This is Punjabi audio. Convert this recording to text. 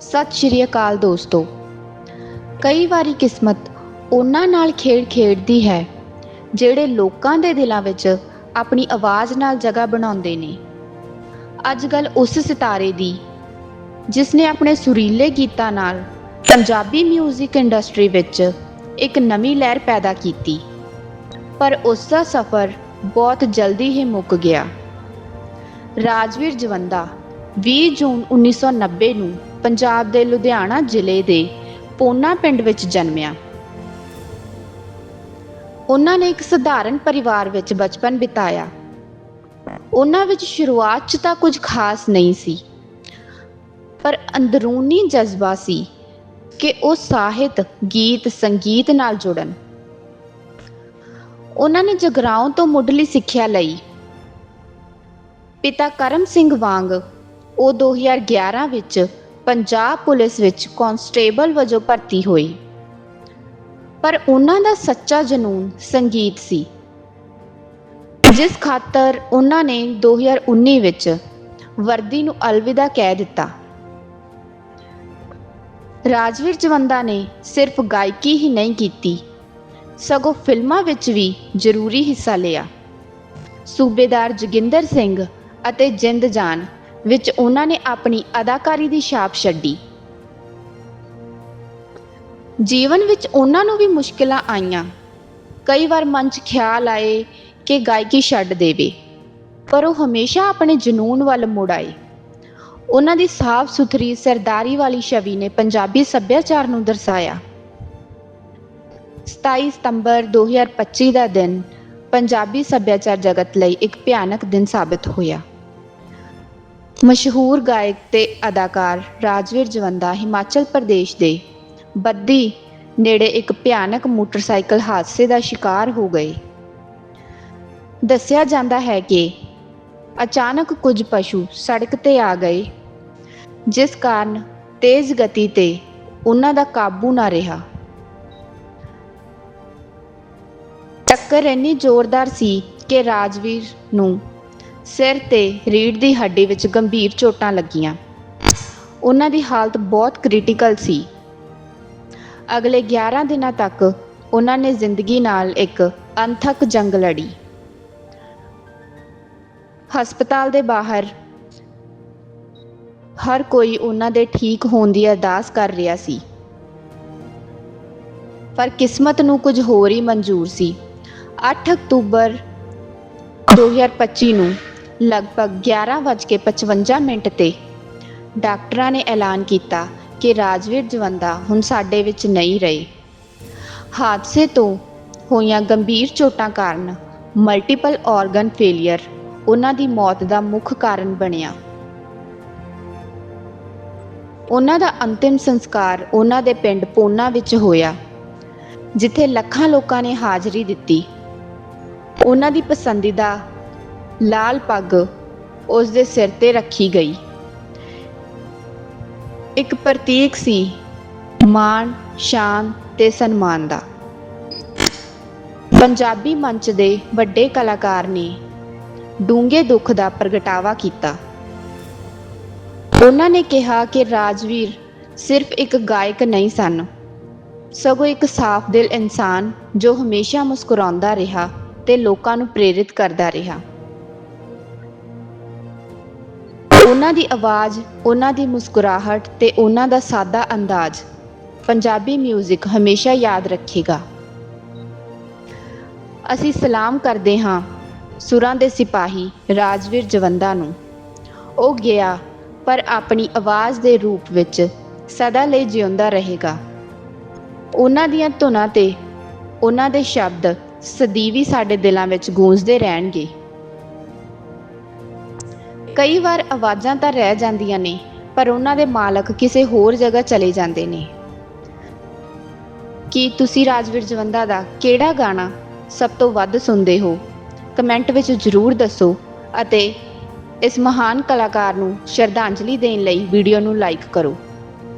ਸਤਿ ਸ਼੍ਰੀ ਅਕਾਲ ਦੋਸਤੋ। ਕਈ ਵਾਰੀ ਕਿਸਮਤ ਉਹਨਾਂ ਨਾਲ ਖੇਡ ਖੇਡਦੀ ਹੈ, ਜਿਹੜੇ ਲੋਕਾਂ ਦੇ ਦਿਲਾਂ ਵਿੱਚ ਆਪਣੀ ਆਵਾਜ਼ ਨਾਲ ਜਗ੍ਹਾ ਬਣਾਉਂਦੇ ਨੇ। ਅੱਜ ਗੱਲ ਉਸ ਸਿਤਾਰੇ ਦੀ, ਜਿਸ ਨੇ ਆਪਣੇ ਸੁਰੀਲੇ ਗੀਤਾਂ ਨਾਲ ਪੰਜਾਬੀ 뮤직 ਇੰਡਸਟਰੀ ਵਿੱਚ ਇੱਕ ਨਵੀਂ ਲਹਿਰ ਪੈਦਾ ਕੀਤੀ। ਪਰ ਉਸ ਦਾ ਸਫ਼ਰ ਬਹੁਤ ਜਲਦੀ ਹੀ ਮੁੱਕ ਗਿਆ। ਰਾਜਵੀਰ ਜਵੰਦਾ 20 ਜੂਨ 1990 ਨੂੰ ਪੰਜਾਬ ਦੇ ਲੁਧਿਆਣਾ ਜ਼ਿਲ੍ਹੇ ਦੇ ਪੋਨਾ ਪਿੰਡ ਵਿੱਚ ਜਨਮਿਆ। ਉਹਨਾਂ ਨੇ ਇੱਕ ਸਧਾਰਨ ਪਰਿਵਾਰ ਵਿੱਚ ਬਚਪਨ ਬਿਤਾਇਆ। ਉਹਨਾਂ ਵਿੱਚ ਸ਼ੁਰੂਆਤ 'ਚ ਤਾਂ ਕੁਝ ਖਾਸ ਨਹੀਂ ਸੀ, ਪਰ ਅੰਦਰੂਨੀ ਜਜ਼ਬਾ ਸੀ ਕਿ ਉਹ ਸਾਹਿਤ, ਗੀਤ, ਸੰਗੀਤ ਨਾਲ ਜੁੜਨ। ਉਹਨਾਂ ਨੇ ਜਗਰਾਉਂ ਤੋਂ ਮੁੱਢਲੀ ਸਿੱਖਿਆ ਲਈ। ਪਿਤਾ ਕਰਮ ਸਿੰਘ ਵਾਂਗ ਉਹ 2011 ਵਿੱਚ ਪੰਜਾਬ ਪੁਲਿਸ ਵਿੱਚ ਕਾਂਸਟੇਬਲ ਵਜੋਂ ਭਰਤੀ ਹੋਏ ਪਰ ਉਹਨਾਂ ਦਾ ਸੱਚਾ ਜਨੂਨ ਸੰਗੀਤ ਸੀ। ਜਿਸ ਖਾਤਰ ਉਹਨਾਂ ਨੇ 2019 ਵਿੱਚ ਵਰਦੀ ਨੂੰ ਅਲਵਿਦਾ ਕਹਿ ਦਿੱਤਾ। ਰਾਜਵੀਰ ਜਵੰਦਾ ਨੇ ਸਿਰਫ ਗਾਇਕੀ ਹੀ ਨਹੀਂ ਕੀਤੀ, ਸਗੋਂ ਫਿਲਮਾਂ ਵਿੱਚ ਵੀ ਜ਼ਰੂਰੀ ਹਿੱਸਾ ਲਿਆ। ਸੂਬੇਦਾਰ ਜੋਗਿੰਦਰ ਸਿੰਘ ਅਤੇ ਜਿੰਦ ਜਾਨ ਵਿੱਚ ਉਹਨਾਂ ਨੇ ਆਪਣੀ ਅਦਾਕਾਰੀ ਦੀ ਛਾਪ ਛੱਡੀ। ਜੀਵਨ ਵਿੱਚ ਉਹਨਾਂ ਨੂੰ ਵੀ ਮੁਸ਼ਕਲਾਂ ਆਈਆਂ। ਕਈ ਵਾਰ ਮਨ 'ਚ ਖਿਆਲ ਆਏ ਕਿ ਗਾਇਕੀ ਛੱਡ ਦੇਵੇ, ਪਰ ਉਹ ਹਮੇਸ਼ਾ ਆਪਣੇ ਜਨੂਨ ਵੱਲ ਮੁੜ ਆਏ। ਉਹਨਾਂ ਦੀ ਸਾਫ਼ ਸੁਥਰੀ ਸਰਦਾਰੀ ਵਾਲੀ ਛਵੀ ਨੇ ਪੰਜਾਬੀ ਸੱਭਿਆਚਾਰ ਨੂੰ ਦਰਸਾਇਆ। 27 ਸਤੰਬਰ 2025 ਦਾ ਦਿਨ ਪੰਜਾਬੀ ਸੱਭਿਆਚਾਰ ਜਗਤ ਲਈ ਇੱਕ ਭਿਆਨਕ ਦਿਨ ਸਾਬਤ ਹੋਇਆ। ਮਸ਼ਹੂਰ ਗਾਇਕ ਤੇ ਅਦਾਕਾਰ ਰਾਜਵੀਰ ਜਵੰਦਾ ਹਿਮਾਚਲ ਪ੍ਰਦੇਸ਼ ਦੇ ਬੱਦੀ ਨੇੜੇ ਇੱਕ ਭਿਆਨਕ ਮੋਟਰਸਾਈਕਲ ਹਾਦਸੇ ਦਾ ਸ਼ਿਕਾਰ ਹੋ ਗਏ। ਦੱਸਿਆ ਜਾਂਦਾ ਹੈ ਕਿ ਅਚਾਨਕ ਕੁਝ ਪਸ਼ੂ ਸੜਕ ਤੇ ਆ ਗਏ, ਜਿਸ ਕਾਰਨ ਤੇਜ਼ ਗਤੀ ਤੇ ਉਹਨਾਂ ਦਾ ਕਾਬੂ ਨਾ ਰਿਹਾ। ਟੱਕਰ ਇੰਨੀ ਜ਼ੋਰਦਾਰ ਸੀ ਕਿ ਰਾਜਵੀਰ ਨੂੰ ਸਿਰ ਤੇ ਰੀੜ੍ਹ ਦੀ ਹੱਡੀ ਵਿੱਚ ਗੰਭੀਰ ਚੋਟਾਂ ਲੱਗੀਆਂ। ਉਹਨਾਂ ਦੀ ਹਾਲਤ ਬਹੁਤ ਕ੍ਰਿਟੀਕਲ ਸੀ। ਅਗਲੇ 11 ਦਿਨਾਂ ਤੱਕ ਉਹਨਾਂ ਨੇ ਜ਼ਿੰਦਗੀ ਨਾਲ ਇੱਕ ਅਣਥੱਕ ਜੰਗ ਲੜੀ। ਹਸਪਤਾਲ ਦੇ ਬਾਹਰ ਹਰ ਕੋਈ ਉਹਨਾਂ ਦੇ ਠੀਕ ਹੋਣ ਦੀ ਅਰਦਾਸ ਕਰ ਰਿਹਾ ਸੀ। ਪਰ ਕਿਸਮਤ ਨੂੰ ਕੁਝ ਹੋਰ ਹੀ ਮਨਜ਼ੂਰ ਸੀ। 8 ਅਕਤੂਬਰ 2025 ਨੂੰ ਲਗਭਗ 11:55 ਮਿੰਟ ਤੇ। ਡਾਕਟਰਾਂ ਨੇ ਐਲਾਨ ਕੀਤਾ ਕਿ ਰਾਜਵੀਰ ਜਵੰਦਾ ਹੁਣ ਸਾਡੇ ਵਿੱਚ ਨਹੀਂ ਰਹੇ। ਹਾਦਸੇ ਤੋਂ ਹੋਈਆਂ ਗੰਭੀਰ ਚੋਟਾਂ ਕਾਰਨ ਮਲਟੀਪਲ ਆਰਗਨ ਫੇਲਿਅਰ ਉਹਨਾਂ ਦੀ ਮੌਤ ਦਾ ਮੁੱਖ ਕਾਰਨ ਬਣਿਆ। ਉਹਨਾਂ ਦਾ ਅੰਤਿਮ ਸੰਸਕਾਰ ਉਹਨਾਂ ਦੇ ਪਿੰਡ ਪੋਨਾ ਵਿੱਚ ਹੋਇਆ, ਜਿੱਥੇ ਲੱਖਾਂ ਲੋਕਾਂ ਨੇ ਹਾਜ਼ਰੀ ਦਿੱਤੀ। ਉਹਨਾਂ ਦੀ ਪਸੰਦੀਦਾ ਲਾਲ ਪੱਗ ਉਸ ਦੇ ਸਿਰ ਤੇ ਰੱਖੀ ਗਈ। ਇੱਕ ਪ੍ਰਤੀਕ ਸੀ, ਮਾਣ, ਸ਼ਾਨ ਤੇ ਸਨਮਾਨ ਦਾ। ਪੰਜਾਬੀ ਮੰਚ ਦੇ ਵੱਡੇ ਕਲਾਕਾਰ ਨੇ ਡੂੰਘੇ ਦੁੱਖ ਦਾ ਪ੍ਰਗਟਾਵਾ ਕੀਤਾ। ਉਹਨਾਂ ਨੇ ਕਿਹਾ ਕਿ ਰਾਜਵੀਰ ਸਿਰਫ ਇੱਕ ਗਾਇਕ ਨਹੀਂ ਸਨ, ਸਗੋਂ ਇੱਕ ਸਾਫ਼ ਦਿਲ ਇਨਸਾਨ ਜੋ ਹਮੇਸ਼ਾ ਮੁਸਕਰਾਉਂਦਾ ਰਿਹਾ ਤੇ ਲੋਕਾਂ ਨੂੰ ਪ੍ਰੇਰਿਤ ਕਰਦਾ ਰਿਹਾ। ਉਹਨਾਂ ਦੀ ਆਵਾਜ਼, ਉਹਨਾਂ ਦੀ ਮੁਸਕਰਾਹਟ ਤੇ ਉਹਨਾਂ ਦਾ ਸਾਦਾ ਅੰਦਾਜ਼। ਪੰਜਾਬੀ 뮤직 ਹਮੇਸ਼ਾ ਯਾਦ ਰੱਖੇਗਾ। ਅਸੀਂ ਸਲਾਮ ਕਰਦੇ ਹਾਂ ਸੁਰਾਂ ਦੇ ਸਿਪਾਹੀ ਰਾਜਵੀਰ ਜਵੰਦਾ ਨੂੰ। ਉਹ ਗਿਆ, ਪਰ ਆਪਣੀ ਆਵਾਜ਼ ਦੇ ਰੂਪ ਵਿੱਚ ਸਦਾ ਲਈ ਜਿਉਂਦਾ ਰਹੇਗਾ। ਉਹਨਾਂ ਦੀਆਂ ਧੁਨਾਂ ਤੇ ਉਹਨਾਂ ਦੇ ਸ਼ਬਦ ਸਦੀਵੀ ਸਾਡੇ ਦਿਲਾਂ ਵਿੱਚ ਗੂੰਜਦੇ ਰਹਿਣਗੇ। ਕਈ ਵਾਰ ਆਵਾਜ਼ਾਂ ਤਾਂ ਰਹਿ ਜਾਂਦੀਆਂ ਨੇ, ਪਰ ਉਹਨਾਂ ਦੇ ਮਾਲਕ ਕਿਸੇ ਹੋਰ ਜਗ੍ਹਾ ਚਲੇ ਜਾਂਦੇ ਨੇ। ਕੀ ਤੁਸੀਂ ਰਾਜਵੀਰ ਜਵੰਦਾ ਦਾ ਕਿਹੜਾ ਗਾਣਾ ਸਭ ਤੋਂ ਵੱਧ ਸੁਣਦੇ ਹੋ? ਕਮੈਂਟ ਵਿੱਚ ਜ਼ਰੂਰ ਦੱਸੋ ਅਤੇ ਇਸ ਮਹਾਨ ਕਲਾਕਾਰ ਨੂੰ ਸ਼ਰਧਾਂਜਲੀ ਦੇਣ ਲਈ ਵੀਡੀਓ ਨੂੰ ਲਾਈਕ ਕਰੋ।